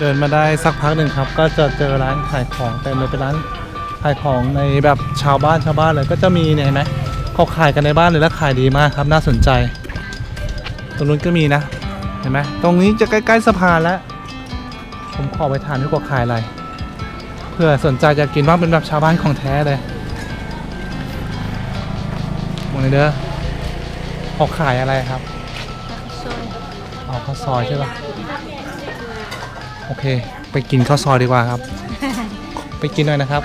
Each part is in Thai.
เดินมาได้สักพักหนึ่งครับ ก็จะเจอร้านขายของเต็มเลยเป็นร้านขายของในแบบชาวบ้านชาวบ้านเลยก็จะมีเนี่ยเห็นไหมเขาขายกันในบ้านเลยแล้วขายดีมากครับน่าสนใจ ตรงนู้นก็มีนะ เห็นไหมตรงนี้จะใกล้ๆสะพานแล้ว ผมขอไปทานดีกว่าขายอะไรเพื่อสนใจจะกินว่าเป็นแบบชาวบ้านของแท้เลยมองเลยเด้อเขาขายอะไรครับอ๋อข้าวซอยใช่ปะ โอเค ไปกินข้าวซอยดีกว่าครับ ไปกินหน่อยนะครับ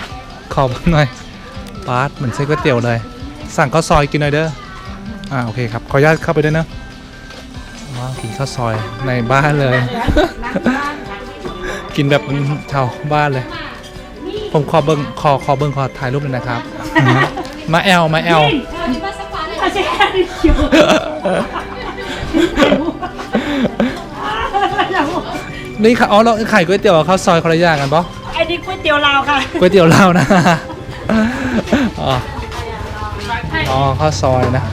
ขอบหน่อยปาร์ตเหมือนเส้นก๋วยเตี๋ยวเลย สั่งข้าวซอยกินหน่อยเด้ออ่าโอเคครับขออนุญาตเข้าไปด้วยนะว้าวกินข้าวซอยในบ้านเลย กินแบบเป็นชาวบ้านเลย ผมขอเบิ้งขอขอเบิ้งขอถ่ายรูปเลยนะครับ มาแอลมาแอลอาเซีย นเขียวนี่ค่ะอ๋อเราขายก๋วยเตี๋ยวกับข้าวซอยคนละอย่างกันปะไอ้นี่ก๋วยเตี๋ยวลาวค่ะก๋วยเตี๋ยวลาวนะอ๋ออ๋อข้าวซอยนะ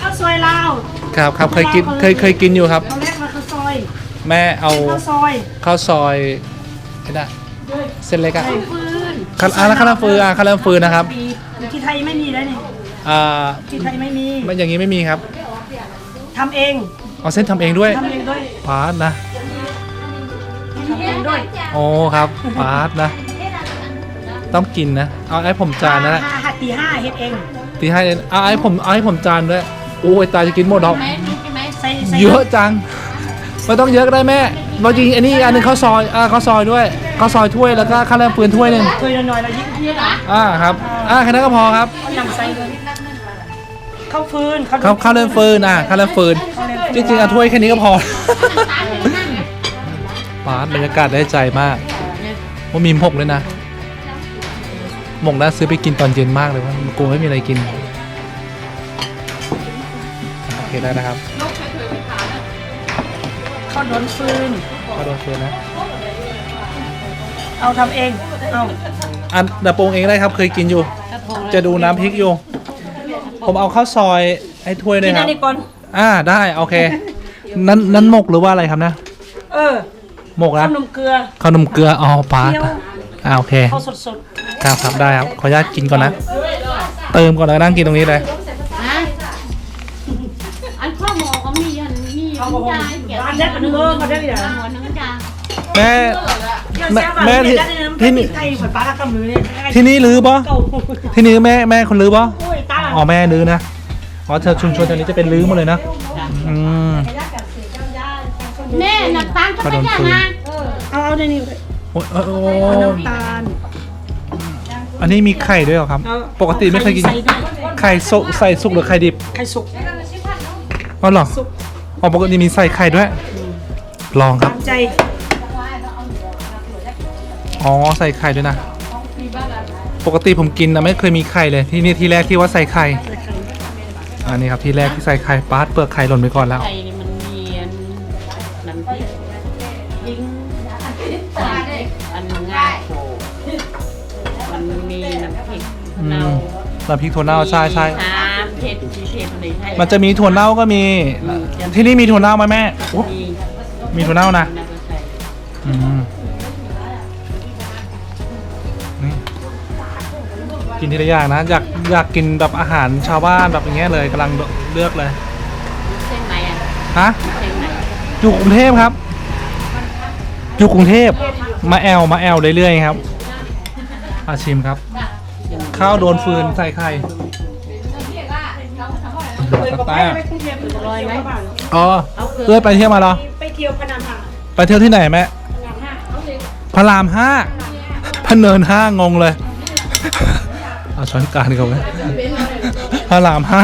ข้าวซอยลาวครับครับเคยกินเคยเคยกินอยู่ครับเราแรกมาข้าวซอย แม่เอาข้าวซอยข้าวซอยไอ้น่ะเส้นเล็กอะฟืนคาอ่าแล้วข้าวราฟืนอะข้าวราฟืนนะครับปีที่ไทยไม่มีแล้วนี่อ่าที่ไทยไม่มีไม่อย่างนี้ไม่มีครับทำเองเอาเส้นทำเองด้วยทำเองด้วยปาร์ตนะทำ เองด้วยโอ้ครับปาร์ตนะ ต้องกินนะ เอาไอ้ผมจานนั่นแหละห้าห้าตีห้าเฮ็ดเองตีให้เอาไอ้ผมเอาให้ผมจานด้วยโอ้ยตายจะกินหมดหรอกใส่ใส่เยอะจังไม่ต้องเยอะก็ได้แม่เราจริงอันนี้อีกอันหนึงข้าวซอยอ่าข้าวซอยด้วยข้าวซอยถ้วยแล้วก็ข้าวแรงฟืนถ้วยหนึ่งถ้วยน้อยๆเรายิ่งอ่าครับอ่าแค่นั้นก็พอครับเอานำใส่เลยข้าวฟืนข้าวข้าวแรงฟืนอะข้าวแรงฟืนจริงๆอะถ้วยแค่นี้ก็พอปา ดบรรยากาศได้ใจมากว่ามีหมกเลยนะหมกแล้วซื้อไปกินตอนเย็นมากเลยว่ามันกลัวไม่มีอะไรกินโอเคได้นะครับข้าวโดนฟืนก็โดนเชิญนะเอาทำเองเอาอันดาโปรงเองได้ครับเคยกินอยู่ จะดูน้ำพริกอยู่ผมเอาข้าวซอยให้ถ้วยด้วกิยนคอัรับนนี้ก่อนอ่าได้โอเค นั้นนั้นหมกหรือว่าอะไรครับนะ เออ หมกข้านะวนมเกลือขนมเกลืออ๋อปลาเปรี้ยวอ่าโอเคข้าวสดครับครับได้ครับขออนุญาตกินก่อนนะ เติมก่อนแล้วนั่งกินตรงนี้เลยอันข้าวหมอก็มีอันมีๆข้าวหอมยาเกี่ยวอันนี้อันนึงเออมาได้เลยหัวนึงจ้าแม่แม่แม่ที่ที่นี่ไทยเหมือนปลาตะกำมือเนี่ยที่นี่รื้อปะเก่าที่นี่แม่แม่คนรื้อปะโอ้ยตาอ๋อแม่รื้อนะอ๋อเธอชุมชนแถวนี้จะเป็นรื้อหมดเลยนะอืม แน่น้ำตาลก็ไม่ยากนะเอาเอาในนี้โอ้ยโอ้ยโอ้เอายน้ำตาล อันนี้มีไข่ด้วยเหรอครับ เอาปกติไม่เคยกินใส่ด้วย ไข่สุกใส่สุกหรือไข่ดิบไข่สุก อ๋อเหรอสุก อ๋อปกติมีใส่ไข่ด้วย ลองครับ ตามใจอ๋อใส่ไข่ด้วยนะ ปกติผมกินนะไม่เคยมีไข่เลยที่นี่ที่แรกที่ว่าใส่ไข่ อันนี้ครับที่แรกที่ใส่ไข่ปาดเปลือกไข่หล่นไปก่อนแล้ว ไข่ น้ำพริกถั่วเน่าใช่ใช่สามเผ็ดชีเผ็ดในไทยมันจะมีถั่วเน่าก็มี ที่นี่มีถั่วเน่าไหมแม่โอ้มีมีถั่วเน่านะน้ำก็ใส่อืมนี่กินทีละอย่างนะ อยากอยากกินแบบอาหารชาวบ้านแบบอย่างเงี้ยเลยกำลังเลือกเลยเส้นไหนอะฮะเส้นไหนอยู่กรุงเทพครับ อยู่กรุงเทพมาแอลมาแอลเรื่อยๆครับอาชิมครับ ข้าวโดนฟืนใส่ไข่ตักตาไปกรุงเทพร้อยไหมอ๋อเลื่อยไปเที่ยวมาเหรอ ไปเที่ยวพนันหาไปเที่ยวที่ไหนแม่พระรามห้าพระเนินห้างงเลย เอาช้อนกลางดีกว่าไหมพระรามห้า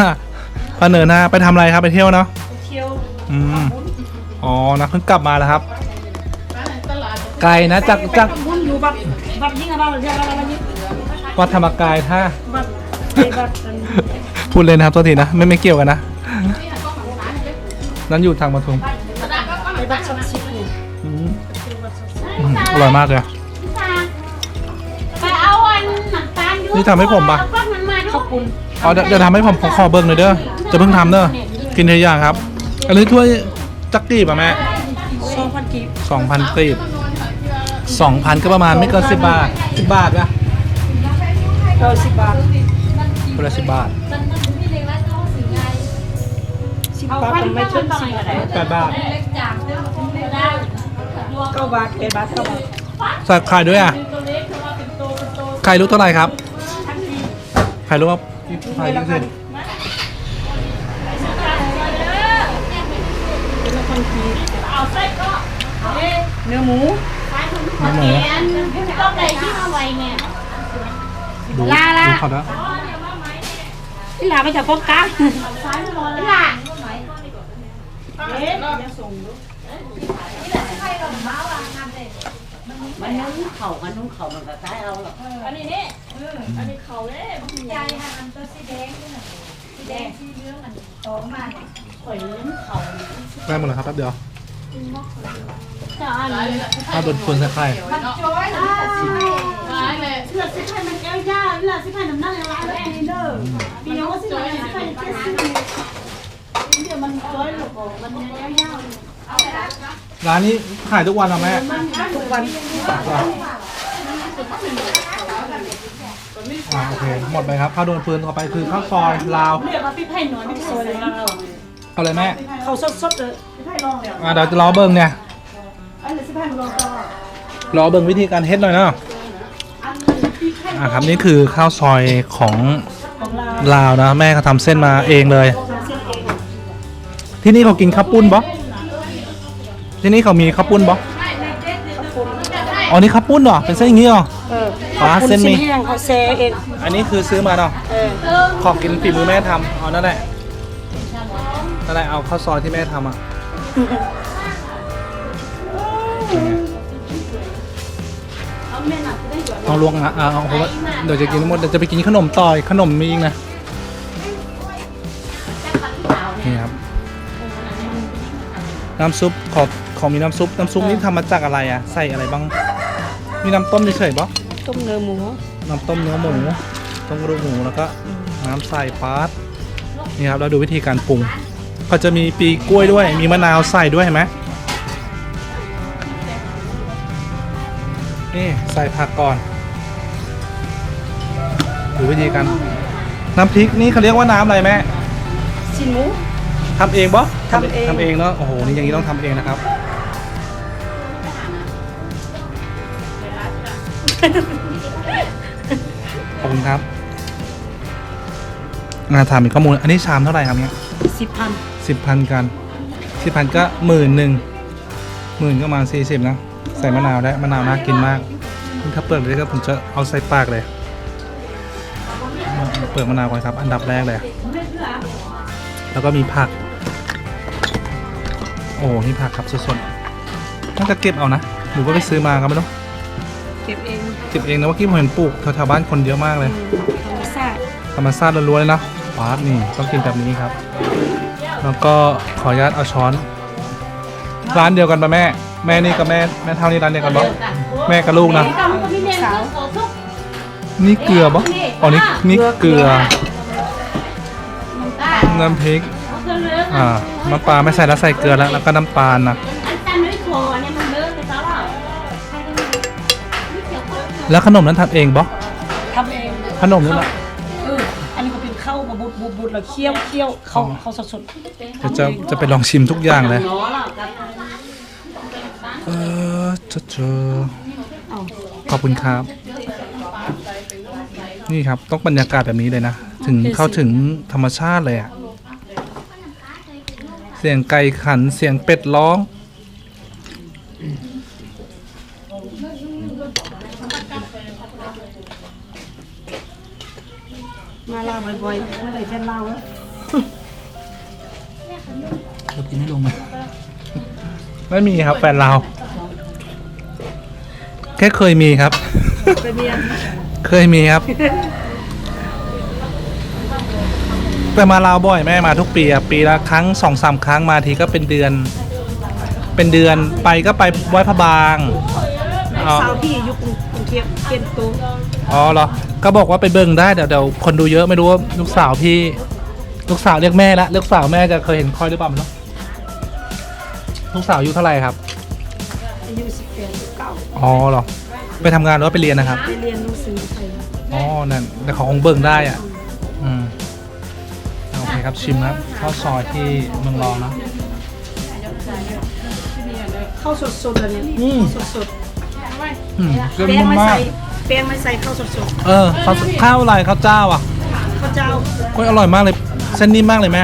พระเนินห้าไปทำอะไรครับไปเที่ยวเนาะไปเที่ยวอืมอ๋อนะเพิ่งกลับมาแล้วครับ ไกลนะจากจากวุ่นอยู่บัดบัดยิ่งอะไรเรียก วัดธรรมกายท่าบัดไปบัดอันพูดเลยนะครับตัวทีนะไม่ไม่เกี่ยวกันนะนั้นอยู่ทางปทุมไปบัดสักสิบนี่อืมอืมอร่อยมากเลยอะไปเอาอันน้ำตาลอยู่นี่ทำให้ผมปะเอาพวกมันมาดูขอบคุณอ๋อเดี๋ยวเดี๋ยวทำให้ผมขอขอเบิ้งหน่อยเด้อจะเพิ่งทำเด้อกินทีละอย่างครับ อันนี้ถ้วยจักรีบอะแม่สองพันกีบสองพันกรีบสองพันก็ประมาณไม่เกินสิบบาทสิบบาทปะ เก้าสิบบาทคนละสิบบาทสิบบาททำไมถึงสิบแปดบาทเก้าบาทแปดบาทเก้าบาทใส่ไข่ด้วยอะไข่ลูกเท่าไหร่ครับไข่ลูกว่าไข่ยี่สิบเนื้อหมูน้ำหมูก็เลยที่เอาไว้เนี่ย ดูลาละดูเขาด้วยที่หลามาจากกองกลางล่ะมันนุ่งเข่ามันนุ่งเข่ามันก็ตายเอาหรอกได้หมดแล้วครับแป๊บเดียว จะเอะไรถ้าโดนฟืนใส่ไข่เลือดสิบให้มันยาวๆเลือดสิบให้น้ำหนักหลายแล้วนี่เด้อพี่น้องว่าสิบให้สิบให้เจ็ดสิบเดี๋ยวมันร้อยหลบมันยาวๆร้านนี้ขายทุกวันเหรอแม่ทุกวันอ่าโอเคหมดไปครับข้าวโดนฟืนต่อไปคือข้าวซอยลาวเรียกว่าพี่ไผ่หน่อยพี่ไผ่ซอยเลยเอาเลยแม่เขาสดๆเลยพี่ไผ่ลองแล้วอ่าเดี๋ยวจะรอเบิ้งเนี่ย อันนี้สิบไผ่ลต่อรอเบิ้งวิธีการเฮ็ดหน่อยเนาะอันนี้พี่ไผ่อ่าครับนี่คือข้าวซอยของของเราลาวนะ แม่เขาทำเส้นมาเองเลยทำเส้นเองที่นี่เขากินข้าวปุ้นบอที่นี่เขามีข้าวปุ้นบออ๋อนี่ข้าวปุ้นเหรอเป็นเส้นอย่างนี้เหรอ เออฟ้าเส้นมี แห้งเขาแซ่เองอันนี้คือซื้อมาเนาะเออขอกินฝีมือแม่ทำเอานั่นแหละนั่นแหละเอาข้าวซอยที่แม่ทำอะ ต้องลวกนะอ่าเอาเพราะว่าเดี๋ยวจะกินทั้งหมดเดี๋ยวจะไปกินขนมต่อยขนมมีอีกนะนี่ครับน้ำซุปขอขอมีน้ำซุปน้ำซุปนี่ทำมาจากอะไรอะใส่อะไรบ้าง มีน้ำต้มเฉยๆปะต้มเนื้อหมูน้ำต้มเนื้อหมูต้มกระดูกหมูแล้วก็น้ำใส่ปาร์ตนี่ครับเราดูวิธีการปรุงก็จะมีปีกล้วยด้วย มีมะนาวใส่ด้วยเห็นไหมนี่ใส่ผักก่อน ดูวิธีการน้ำพริกนี่เขาเรียกว่าน้ำอะไรแม่ชิ้นหมู ทำเองปะทำเอง ทำเองเนาะ โอ้โห นี่อย่างนี้ต้องทำเองนะครับ ขอบคุณครับงานถามอีกข้อมูล อันนี้ชามเท่าไหร่ครับเนี่ยสิบพันสิบพันกันสิบพันก็หมื่นหนึ่งหมื่นก็ประมาณสี่สิบนะ ใส่มะนาวได้ มะนาวน่ากินมากนี่ถ้าเปิดเลยก็ผมจะเอาใส่ปากเลย เปิดมะนาวก่อนครับ อันดับแรกเลย แล้วก็มีผัก โอ้นี่ผักครับสดๆน่าจะเก็บเอานะ หรือว่าไปซื้อมาก็ไม่รู้เก็บเองเก็บเองนะเมื่อกี้ผมเห็นปลูกแถวๆบ้านคนเยอะมากเลย ธรรมชาติธรรมชาติล้วนๆเลยนะปาร์ตนี่ต้องกินแบบนี้ครับ แล้วก็ขออนุญาตเอาช้อน ร้านเดียวกันปะแม่ แม่นี่กับแม่แม่เท่านี่ร้านเดียวกันปะแม่กับลูกนะสาว นี่เกลือปะอ๋อนี่นี่เกลือ น้ำพริก อ่า น้ำปลาไม่ใส่แล้วใส่เกลือแล้ว แล้วก็น้ำปลานะอันจันด้วยถั่วเนี่ยมันเลิกไปซะแล้วแล้วขนมนั้นทำเองปะทำเองขนมนี่แหละเอออันนี้ก็เป็นข้าวมาบุดบุดบุดแล้วเคี่ยวเคี่ยวเขาอ๋อเขาสดสดเดี๋ยวจะจะไปลองชิมทุกอย่างเลยหนอหรอกครับเออเจอเจอขอบคุณครับ นี่ครับต้องบรรยากาศแบบนี้เลยนะ ถึงเข้าถึงธรรมชาติเลยอะเสียงไก่ขันเสียงเป็ดร้อง มาลาวบ่อยๆเมื่อไหร่จะลาวแล้วเรากินไม่ลงไหมไม่มีครับแฟนเรา แค่เคยมีครับไปเรียน เคยมีครับ แต่มาลาวบ่อยแม่มาทุกปีอะปีละครั้งสองสามครั้งมาทีก็เป็นเดือน เป็นเดือนไปก็ไปไหว้พระบางอ๋อสาวพี่อยู่กรุงเทพเปลี่ยนตัวอ๋อเหรอ ก็บอกว่าไปเบิ่งได้เดี๋ยวเดี๋ยวคนดูเยอะไม่รู้ว่าลูกสาวพี่ ลูกสาวเรียกแม่ละลูกสาวแม่จะเคยเห็นคอยหรือเปล่าไม่รู้ลูกสาวอายุเท่าไหร่ครับอาอายุสิบแปดสิบเก้าอ๋อเหรอไปทำงานหรือว่าไปเรียนนะครับ ไปเรียนห นังสือไทยอ๋อนั่นแต่เขาคงเบิ่งได้อะ อืมโอเคครับชิมครับข้าวซอยที่เมืองรองเนาะข้าวสดๆเลยเนี่ยอืมข้าวสดอืมๆเส้นแป้งนุ่มไม่มาใส่กแป้งไม่ใส่ข้าวสดเออข้าวข้าวอะไรข้าวเจ้าอะๆข้าวเจ้าโอ้ยอร่อยมากเลยเส้นนิ่มมากเลยแม่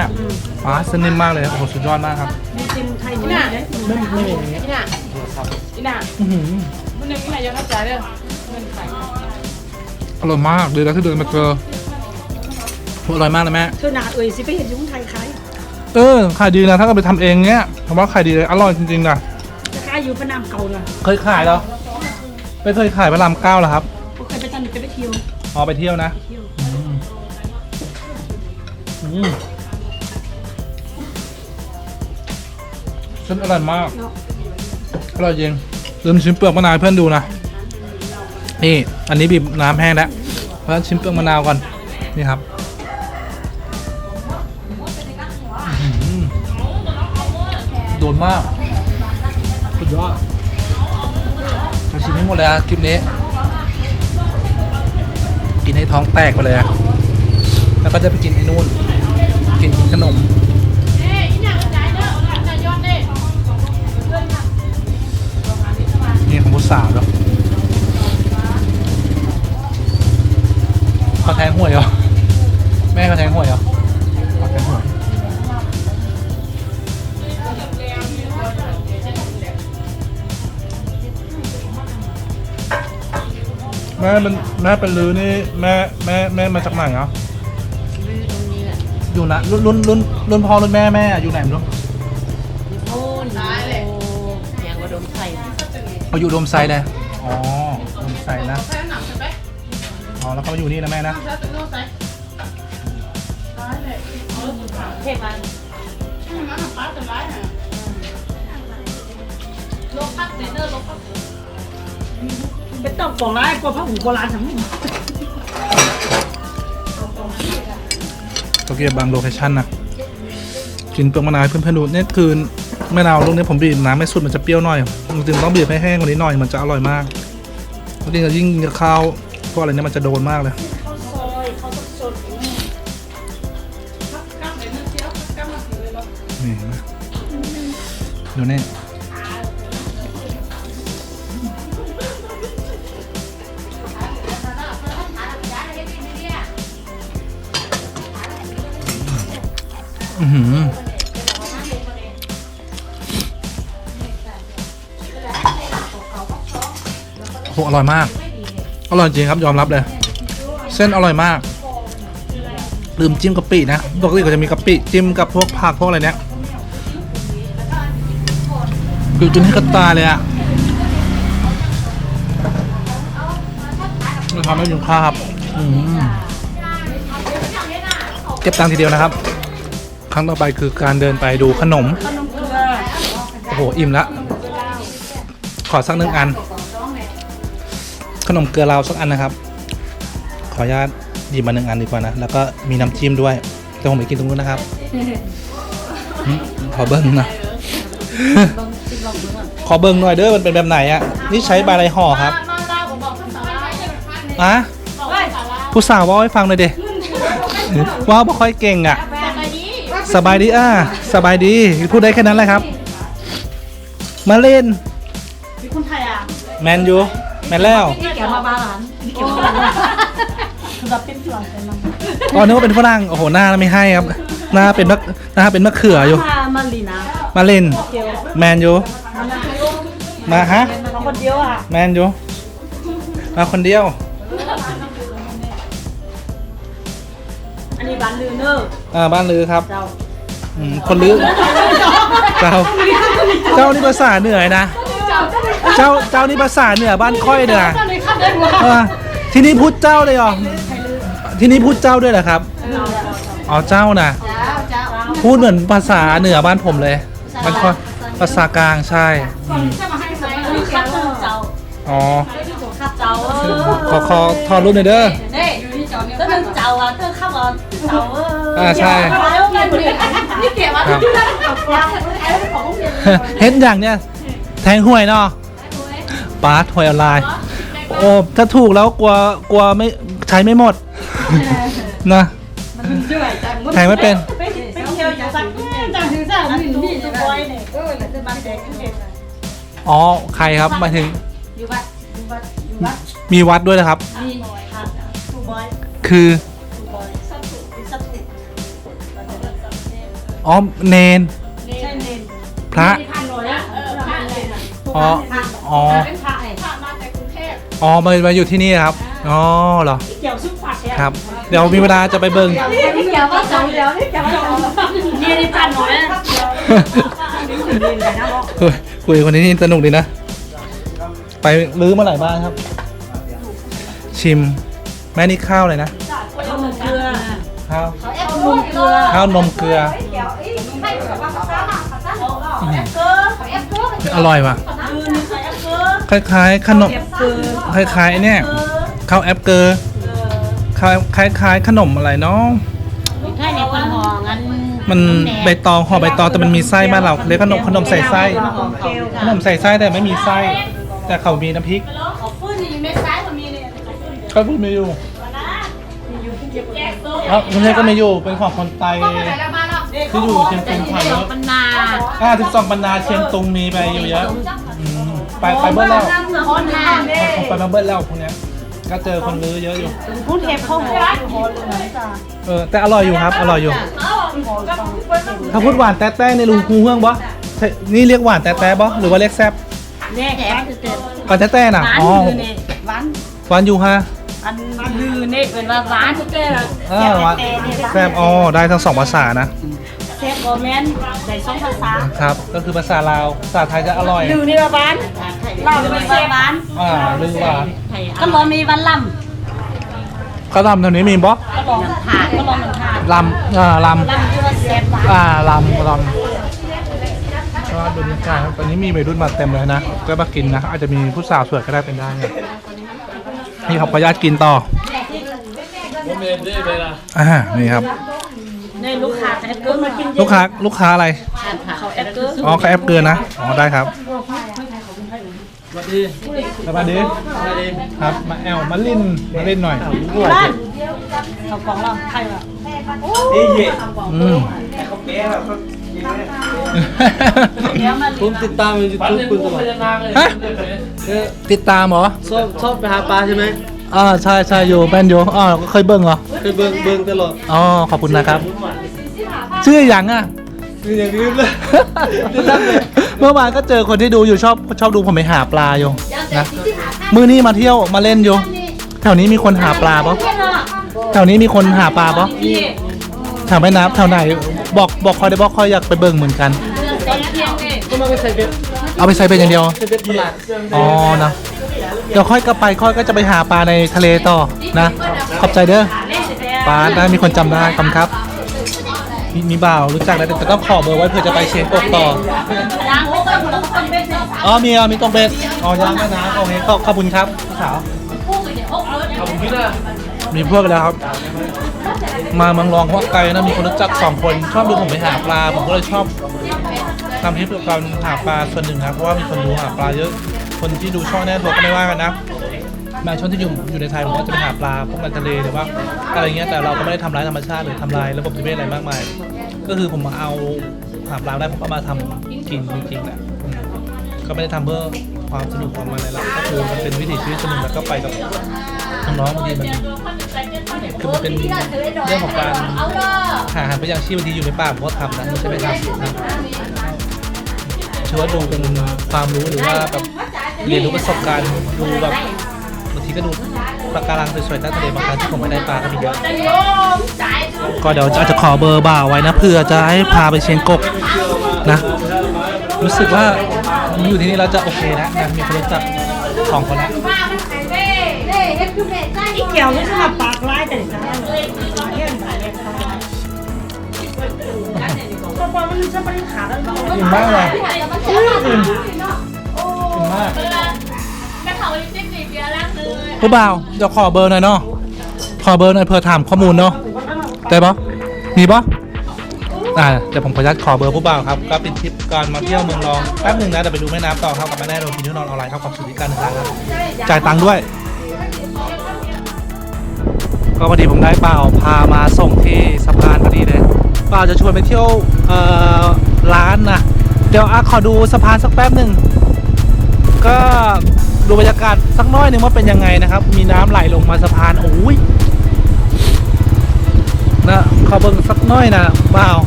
ฟ้าเส้นนิ่มมากเลยโอ้โหสุดยอดมากครับมีจิ้มไทยนี่เลยไม่ไม่มีนี่น่ะนี่น่ะอื้อหือ มันนึงนี่น่ะยังเข้าใจเด้อเงินขาย อร่อยมากเลยแล้วที่เดินมาเจอโอ้อร่อยมากเลยแม่เธอหนาเอ่ยสิไปเห็นอยุ่งไทยขายเออขายดีนะถ้าเราไปทำเองเนี้ยผมว่าขายดีเลยอร่อยจริงๆนะจะขายอยู่พระนามเก่าน่ะเคยขายเหรอไม่เคยขายพระรามเก้าเหรอครับบ่เคยไปตันเคยไปเที่ยวอ๋อไปเที่ยวนะเที่ยวอืมอืมเส้นอร่อยมากเนาะอร่อยจริงลืมชิมเปลือกมะนาวให้เพื่อนดูนะ นี่ อันนี้บีบน้ำแห้งแล้วเพราะฉะนั้นชิมเปลือกมะนาวก่อน นี่ครับโดนมากสุดยอดจะชิมให้หมดเลยอะคลิปนี้ กินให้ท้องแตกไปเลยอะแล้วก็จะไปกินไอ้นู่น กินขนมนี่ของผู้สาวเนาะ เขาแทงหวยเหรอแม่เขาแทงหวยเหรอเขาแทงหวยแม่เป็นแม่เป็นลือนี่แม่แม่แม่มาจากไหนเหรอลือตรงนี้แหละอยู่นะรุ่นรุ่นรุ่นรุ่นพ่อรุ่นแม่แม่อยู่ไหนไม่รู้โอ้นตายเลยยังว่าดมไข่เขาอยู่โดมไซเลยอ๋อโดมไซนะ อ๋อแล้วเขามาอยู่นี่นะแม่นะเทมันเป็นต้องกล่องร้ายกว่าพระอุ่นโบราณทั้งหมดโตเกียวบางโลเคชั่นนะกินเปลือกมะนาวเพื่อนๆดูเนี่ยคือมะนาวลูกนี้ผมบีบน้ำไม่สุดมันจะเปรี้ยวหน่อยจริงๆต้องบีบให้แห้งกว่านี้หน่อยมันจะอร่อยมากจริงๆยิ่งข้าว พวกอะไรเนี่ยมันจะโดนมากเลยข้าวซอยข้าวสดนี่เห็นไหมดูนี่อือหือโหอร่อยมาก อร่อยจริงครับยอมรับเลย เส้นอร่อยมาก ลืมจิ้มกะปินะปกติก็จะมีกะปิจิ้มกับพวกผักพวกอะไรเนี้ยคือกินให้กระตาเลยอะมันทำให้ยุ่งค่าครับเก็บตังทีเดียวนะครับ ครั้งต่อไปคือการเดินไปดูขนม โอ้โห อิ่มละ ขอสักหนึ่งอัน ขนมเกลือเราวสักอันนะครับ ขออนุญาตหยิบมาหนึ่งอันดีกว่านะ แล้วก็มีน้ำจิ้มด้วย แต่ผมไปกินตรงนู้นนะครับอืมขอเบิ้งหนะขอเบิ้งหน่อยเด้อมันเป็นแบบไหนอะนี่ใช้ใบอะไรห่อครับอะผู้สาวว่าให้ฟังหน่อยเด้ว่าไม่ค่อยเก่งอะสบายดีอะสบายดี พูดได้แค่นั้นแหละครับ มาเล่นมีคนไทยอะแมนยูแมนแล้วนี่แกมาบาหลานนี่ แกมาบาหลานคือแบบเป็นฝรั่งแต่นำอ๋อนึกว่าเป็นฝรั่งโอ้โหหน้าไม่ให้ครับ หน้าเป็นมะหน้าเป็นมะเขืออยู่ มามาลีนะมาเล่นเดียวแมนยูมานะมาฮะ มาคนเดียวอะแมนยูมาคนเดียว อันนี้บ้านลือเนอร์อ่าบ้านลือครับเจ้าอืมคนลือเจ้า เจ้านี่ภาษาเหนือนะ เจ้าเจ้านี่ภาษาเหนือบ้านค่อยเนือ เออที่นี่พูดเจ้าเลยเหรอที่นี่พูดเจ้าด้วยเหรอครับอ๋อเจ้านะพูดเหมือนภาษาเหนือบ้านผมเลย มันค่อยภาษากลางใช่อืมมีข้าวเจ้าอ๋อข้าวเจ้าเออขอขอถอดรูปหน่อยเด้อนี่ก็ต้องเจ้าอะต้องข้าวเจ้าเอออ่าใช่นี่เกี่ยวว่าครับที่นั่นกับฟังไอ้ของโรงเรียนเห็นอย่างเนี้ยแทงหวยเนาะปาร์ตหอยออนไลน์ โอ้ถ้าถูกแล้วกลัวกลัวไม่ใช้ไม่หมด นะแทงไม่เป็น ไปไปเที่ยวจากสักจากถึงสักอันนี้นี่จะบอยเนี่ยเออแล้วจะบันเด็กขึ้นเด็กอ๋อใครครับหมายถึง อยู่วัดอยู่วัดอยู่วัดมีวัดด้วยนะครับ มีค่ะทูบอยคือทูบอยสัตว์สัตว์อ๋อเนน ใช่เนนพระพันหน่อยนะเออพันเลยนะอ๋ อ๋อมามาอยู่ที่นี่ครับ อ๋อเหรอเกี่ยวซุปฝัดเนี่ยครับ เดี๋ยวมีเวลาจะไปเบิ่ง นี่เกี่ยวว่าสองเดียวนี่เกี่ยวว่าสองนี่นี่พันหน่อยนะนี่ไปนะบอกคุยคุยกับคนนี้นี่สนุกดีนะ ไปรื้อมาหลายบ้านครับ ชิม แม่นี่ข้าวเลยนะข้าวมันเกลือข้าวข้าวมันเกลือข้าวนมเกลือ อร่อยว่ะคือนี่ใส่แอปเปิ้ล คล้ายๆขนมแอปเปิ้ลคล้ายๆเนี่ยข้าวแอปเกอร์ข้าวคล้ายๆขนมอะไรเนาะถ้าในคนห่องั้นมันใบตองห่อใบตองแต่มันมีไส้บ้านเราเรียกขนมขนมใส่ไส้ขนมใส่ไส้แต่ไม่มีไส้ แต่เขามีน้ำพริกขอฟื้นนี่เม็ดซ้ายก็มีเนี่ยเขาพูดไม่อยู่เอ้าคุณเทพก็ไม่อยู่เป็นของคนไตที่อยู่เชียงตุงไทยดอกปันนาอ่าสิบสองบรรณาเชียงตุงมีไปอยู่เยอะอืม ไปไปเบิ้ลแล้วคนทานเนี่ยไปมาเบิ้ลแล้วพวกเนี้ยก็เจอคนลื้อเยอะอยู่ พูดเทปเข้าหัวหัวเลยจ้ะเออแต่อร่อยอยู่ครับ อร่อยอยู่ ถ้าพูดหวานแต๊ะๆในลุงคูเฮืองบ่ใช่นี่เรียกหวานแต๊ะๆบ่หรือว่าเรียกแซ่บเนี่ยแถมเต็มหวานแต๊ะๆน่ะหวานอ๋อคือเนี่ยหวานหวานอยู่ฮะอันลือเนี่ยเป็นว่าหวานทุกแก่ละเออหวานแซ่บอ๋อได้ทั้งสองภาษานะ แซ่บบ่แม่นได้สองภาษาครับ ก็คือภาษาลาวภาษาไทยจะอร่อยลือนี่ว่าหวานเราจะไม่แซ่บหวานอ่าลือหวานก็บ่มีวันล่เขาลำแถวนี้มีบ่ำก็บอกถาดก็ลองมันถาดลำอ่าลล่ำคือว่าแซ่บหวานำอ่าลำลำก็ดูบรรยากาศครับตอนนี้มีวัยรุ่นมาเต็มเลยนะ ก็มากินนะ อาจจะมีผู้สาวสวยก็ได้เป็นได้เนี่ยนี่ครับขออนุญาตกินต่ออ่านี่ครับในลูกค้าแอปเปิ้ลมากินลูกค้าลูกค้าอะไร เขาแอปเปิ้ลอ๋อเขาแอปเกลือนะ อ๋อได้ครับสวัสดีสวัสดีครับ มาแอลมาลินมาเล่นหน่อยบ้านเขากล่องเราใครวะอืมเดี๋ยวมาผมติดตามในยูทูบคุณตลอดฮะติดตามเหรอชอบชอบไปหาปลาใช่ไหม อ่าใช่ใช่อยู่แมนอยู่อ่าเคยเบิ่งเหรอเคยเบิ่งเบิ่งตลอดอ๋อขอบคุณนะครับชื่ออย่างอะคืออย่างนี้เลยเมื่อวานก็เจอคนที่ดูอยู่ชอบชอบดูผมไปหาปลาอยู่นะมือนี้มาเที่ยวมาเล่นอยู่แถวนี้มีคนหาปลาปะแถวนี้มีคนหาปลาปะแถวแม่น้ำแถวไหนบอกบอกคอยได้บอกคอยอยากไปเบิ่งเหมือนกันก็มาไปใส่เบ็ดเอาไปใส่เป็นอย่างเดียวใส่เบ็ดตลาดอ๋อนะ เดี๋ยวค่อยกลับไปค่อยก็จะไปหาปลาในทะเลต่อนะ ขอบใจเด้อปลาได้มีคนจำได้คำครับ มีมีบ่าวรู้จักแล้วแต่ต้องขอเบอร์ไว้เพื่อจะไปเชียงกบต่อล้างไม่ต้องแล้วก็คนเป็นเนี่ยอ๋อมีอ๋อมีตรงเบ็ดอ๋อยางแม่น้ำโอเคขอบขอบคุณครับสาวเอาผมคิดว่ามีพวกแล้วครับ มาเมืองรองเพราะไกลนะมีคนรู้จักสองคนชอบดูผมไปหาปลาผมก็เลยชอบทำคลิปเกี่ยวกับการหาปลาส่วนหนึ่งครับเพราะว่ามีคนดูหาปลาเยอะ คนที่ดูช่องแน่ทัวก็ไม่ว่ากันนะบางช่องที่อยู่อยู่ในไทยผมก็จะไปหาปลาพวกในทะเลหรือว่าอะไรเงี้ยแต่เราก็ไม่ได้ทำร้ายธรรมชาติหรือทำลายระบบนิเวศอะไรมากมาย ก็คือผมมาเอาหาปลาได้ผมก็มาทำกินจริงๆแหละก็ไม่ได้ทำเพื่อความสนุกความอะไรหรอกก็คือมันเป็นวิถีชีวิตคนหนึ่งแล้วก็ไปกับน้องๆบางทีมันคือมันเป็นเรื่องของการหาอาหารไปยังชีพบางทีอยู่ในป่าผมก็ทำนะไม่ใช่ไม่ทำนะถือว่าดูเป็นความรู้หรือว่าแบบ เรียนรู้ประสบการณ์ดูแบบบางทีก็ดูปะการังสวยๆใต้ทะเลบางครั้งที่ผมไม่ได้ปลาก็มีเยอะก็เดี๋ยวอาจจะขอเบอร์บ่าวไว้นะเพื่อจะให้พาไปเชียงกบนะ รู้สึกว่าอยู่ที่นี่เราจะโอเคแล้วนะมีคนรู้จักสองคนแล้วอีเกี่ยวนี่สำหรับปากร้ายแต่จ้าเลยเที่ยงไหนเนี่ยก็พอมันจะไปขาแล้ว อิ่มมากเลยอิ่มอิ่มมากผู้บ่าวเดี๋ยวขอเบอร์หน่อยเนาะขอเบอร์หน่อยเพื่อถามข้อมูลเนาะได้ปะมีปะอ่าเดี๋ยวผมขออนุญาตขอเบอร์ผู้บ่าวครับก็เป็นทริปการมาเที่ยวเมืองรองแป๊บหนึ่งนะเดี๋ยวไปดูแม่น้ำต่อครับกับแม่แน่โดนกินที่นอนออนไลน์ครับความสุขที่การเดินทางครับจ่ายตังค์ด้วย ก็พอดีผมได้บ่าวพามาส่งที่สะพานพอดีเลยบ่าวจะชวนไปเที่ยวเอ่อร้านนะเดี๋ยวอะขอดูสะพานสักแป๊บหนึ่ง ก็ดูบรรยากาศสักน้อยหนึ่งว่าเป็นยังไงนะครับ มีน้ำไหลลงมาสะพานโอ้ยนะขอเบิ่งสักน้อยนะบ่าว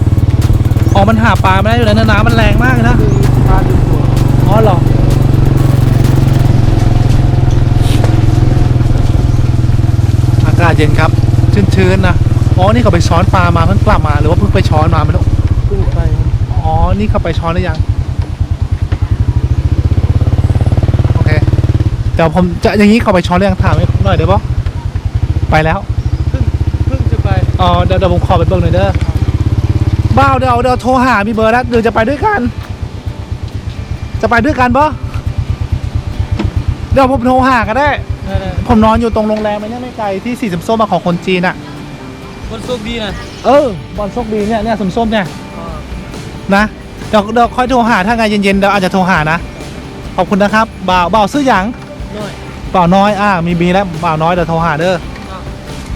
อ๋อมันหาปลาไม่ได้อยู่แล้วนะน้ำมันแรงมากเลยนะอ๋อเหรออากาศเย็นครับชื้นๆนะอ๋อนี่เขาไปช้อนปลามาเพิ่งกลับมาหรือว่าเพิ่งไปช้อนมาไม่รู้ขึ้นไปอ๋อนี่เขาไปช้อนหรือยัง โอเค เดี๋ยวผมจะอย่างนี้เขาไปช้อนหรือยังถามให้หน่อยได้ปะไปแล้วเพิ่งจะไปอ๋อเดี๋ยวเดี๋ยวผมขอไปเบิ่งหน่อยเด้อบ้าวเดี๋ยวเดี๋ยวโทรหามีเบอร์แล้วเดี๋ยวจะไปด้วยกัน จะไปด้วยกันปะเดี๋ยวผมโทรหาก็ได้ ได้ได้ผมนอนอยู่ตรงโรงแรมไม่เนี่ยไม่ไกลที่สีส้มๆมาของคนจีนอะคนโชคดีนะเออบอลโชคดีเนี่ยเนี่ยส้มๆเนี่ยอ่านะเดี๋ยวเดี๋ยวค่อยโทรหาถ้าไงเย็นๆเดี๋ยวอาจจะโทรหานะ ขอบคุณนะครับบ่าวบ่าวซื้อหยัง น้อยบ่าวน้อยอ่ามีบีแล้วบ่าวน้อยเดี๋ยวโทรหาเด้ออ่า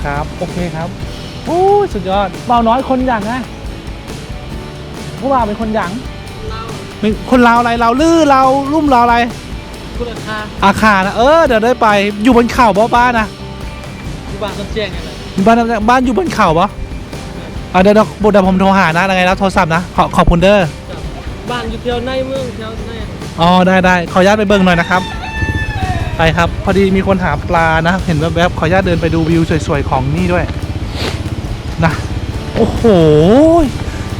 ครับโอเคครับโอ้ยสุดยอดบ่าวน้อยคนหยังนะผู้บ่าวเป็นคนหยังเป็นคนลาวอะไรลาวลื่อลาวรุ่มลาวอะไรคุณราคาอาคานะเออเดี๋ยวได้ไปอยู่บนเขาบ่บ้านนะอยู่บ้านต้นแจ้งไงล่ะบ้านบ้านอยู่บนเขาบ่อะเดี๋ยวเดี๋ยวเดี๋ยวผมโทรหานะยังไงแล้วโทรศัพท์นะขอขอบคุณเด้อจ้ะบ้านอยู่แถวในเมืองแถวในอ๋อได้ได้ขออนุญาตไปเบิ่งหน่อยนะครับ ไปครับ พอดีมีคนหาปลานะ เห็นแวบๆขออนุญาตเดินไปดูวิวสวยๆของนี่ด้วยนะโอ้โห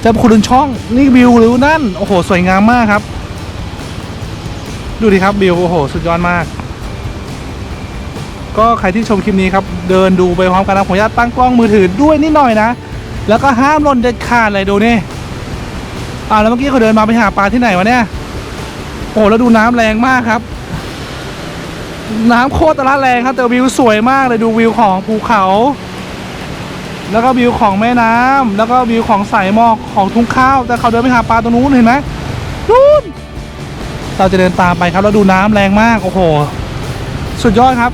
เจะคุณดึงช่องนี่วิวหรือนั่น โอ้โห สวยงามมากครับ ดูดิครับวิวโอ้โห สุดยอดมาก ก็ใครที่ชมคลิปนี้ครับ เดินดูไปพร้อมกันนะผมอนุญาตตั้งกล้องมือถือด้วยนิดหน่อยนะ แล้วก็ห้ามหล่นเด็ดขาดเลยดูนี่อ่าแล้วเมื่อกี้เขาเดินมาไปหาปลาที่ไหนวะเนี่ยโอ้แล้วดูน้ำแรงมากครับ น้ำโคตรตะละแรงครับ แต่วิวสวยมากเลยดูวิวของภูเขา แล้วก็วิวของแม่น้ำแล้วก็วิวของสายหมอกของทุ่งข้าว แต่เขาเดินไปหาปลาตรงนู้นเห็นไหมนู้นเราจะเดินตามไปครับแล้วดูน้ำแรงมากโอ้โห สุดยอดครับ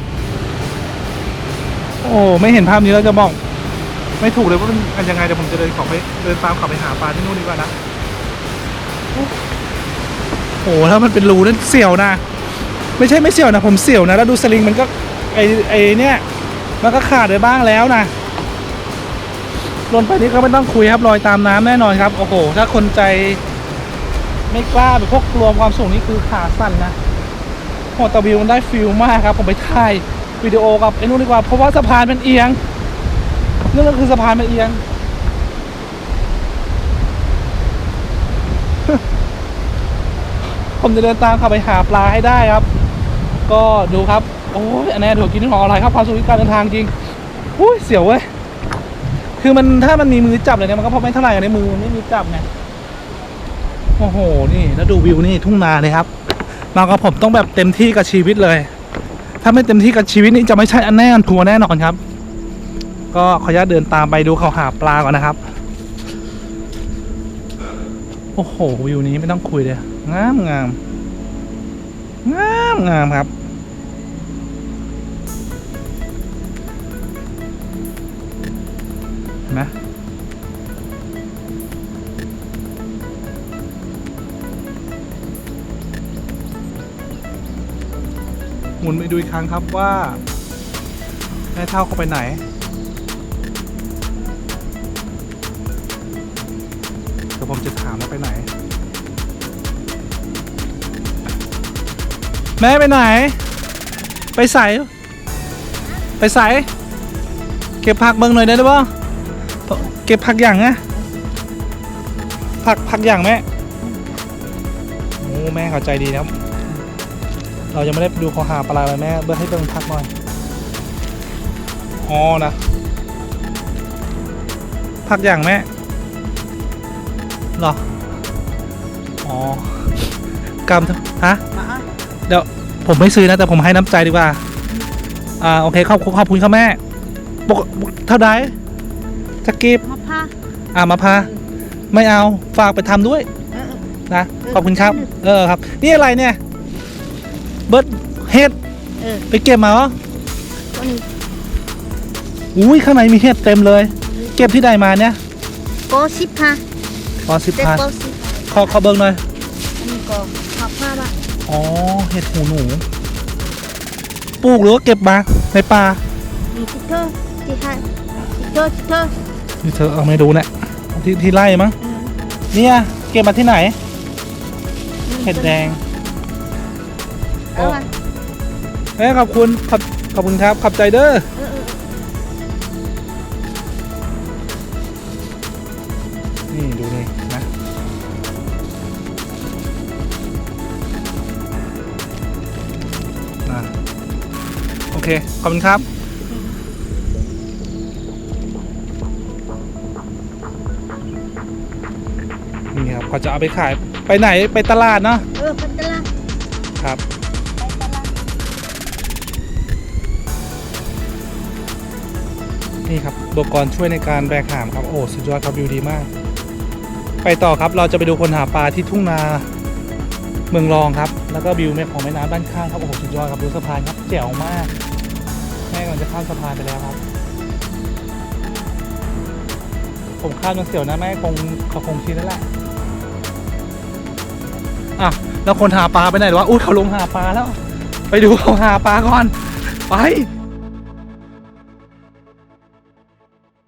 โอ้ไม่เห็นภาพนี้แล้วจะบอก ไม่ถูกเลยว่าเป็นยังไงเดี๋ยวผมจะเดินขอไปเดินตามเขาไปหาปลาที่นู่นดีกว่านะโอ้โหถ้ามันเป็นรูนั่นเสี่ยวนะ ไม่ใช่ไม่เสี่ยวนะผมเสี่ยวนะแล้วดูสลิงมันก็ไอไอเนี่ยมันก็ขาดไปบ้างแล้วนะลนไปนี่ก็ไม่ต้องคุยครับลอยตามน้ำแน่นอนครับ โอ้โห ถ้าคนใจไม่กล้าแบบพวกกลัวความสูงนี่คือขาสั่นนะโหตวิวมันได้ฟิลมากครับ ผมไปถ่ายวิดีโอกับไอ้นู่นดีกว่าเพราะว่าสะพานมันเอียงนั่นก็คือสะพานมันเอียงผมจะเดินตามเขาไปหาปลาให้ได้ครับ ก็ดูครับโอ้ยอันนี้ถูกกินของอะไรครับความสุขการเดินทางจริงอุ้ยเสียวเว้ยคือมันถ้ามันมีมือจับเลยเนี่ยมันก็พอไม่เท่าไหร่ในมือมันไม่มีจับไงโอ้โหนี่แล้วดูวิวนี่ทุ่งนาเลยครับมากับผมต้องแบบเต็มที่กับชีวิตเลย ถ้าไม่เต็มที่กับชีวิตนี่จะไม่ใช่อันแน่นทัวร์แน่นอนครับ ก็ขออนุญาตเดินตามไปดูเขาหาปลาก่อนนะครับโอ้โหวิวนี้ไม่ต้องคุยเลยงามงามงามงามครับ หมุนไปดูอีกครั้งครับว่าแม่เท่าเขาไปไหน เดี๋ยวผมจะถามว่าไปไหน แม่ไปไหน ไปใส่ไปใส่เก็บผักเบิ่งหน่อยได้หรือเปล่าเก็บผักอย่างนะผักผักอย่างแม่โอ้แม่เข้าใจดีนะครับ เรายังไม่ได้ดูเขาหาปลาเลยแม่เบิ่งให้เบิ่งผักหน่อยอ๋อนะผักอย่างแม่เหรออ๋อกำเถอะฮะเดี๋ยวผมไม่ซื้อนะแต่ผมให้น้ำใจดีกว่า อ่าโอเคขอบขอบคุณครับแม่ปกเท่าไดจะเก็บมะพร้าวอ่ามาพาไม่เอาฝากไปทำด้วยนะขอบคุณครับ เออครับ นี่อะไรเนี่ย เบิร์ดเห็ดเออไปเก็บมาเหรอตัวนี้อุ้ยข้างในมีเห็ดเต็มเลย เก็บที่ใดมาเนี่ยโกสิบค่ะขอสิบเด็กพันโกสิบขอขอเบิ้งหน่อย อันนี้ก็ขอบผ้าบะอ๋อ เห็ดหูหนู ปลูกหรือว่าเก็บมาในป่ามีทิเตอร์ที่ให้ทิเตอร์ทิเตอร์นี่เธอเอาไม่ดูเนี่ยที่ที่ไร่มั้งอืมเนี่ย เก็บมาที่ไหน เห็ดแดง เอามาเอ้ยขอบคุณขอบขอบคุณครับขอบใจเด้อเออเออนี่ดูนี่นะนะโอเค ขอบคุณครับ นี่ครับเขาจะเอาไปขายไปไหนไปตลาดเนาะเออพัตลาครับ นี่ครับอุปกรณ์ช่วยในการแบกหามครับโอ้สุดยอดครับวิวดีมาก ไปต่อครับเราจะไปดูคนหาปลาที่ทุ่งนาเมืองรองครับ แล้วก็วิวแม่ของแม่น้ำด้านข้างครับโอ้โหสุดยอดครับดูสะพานครับแจ๋วมาก แม่กำลังจะข้ามสะพานไปแล้วครับ ผมข้ามยังเสียวนะแม่คงเขาคงชินแล้วแหละอะแล้วคนหาปลาไปไหนหรอวะอุ้ยเขาลงหาปลาแล้ว ไปดูเขาหาปลาก่อน ไป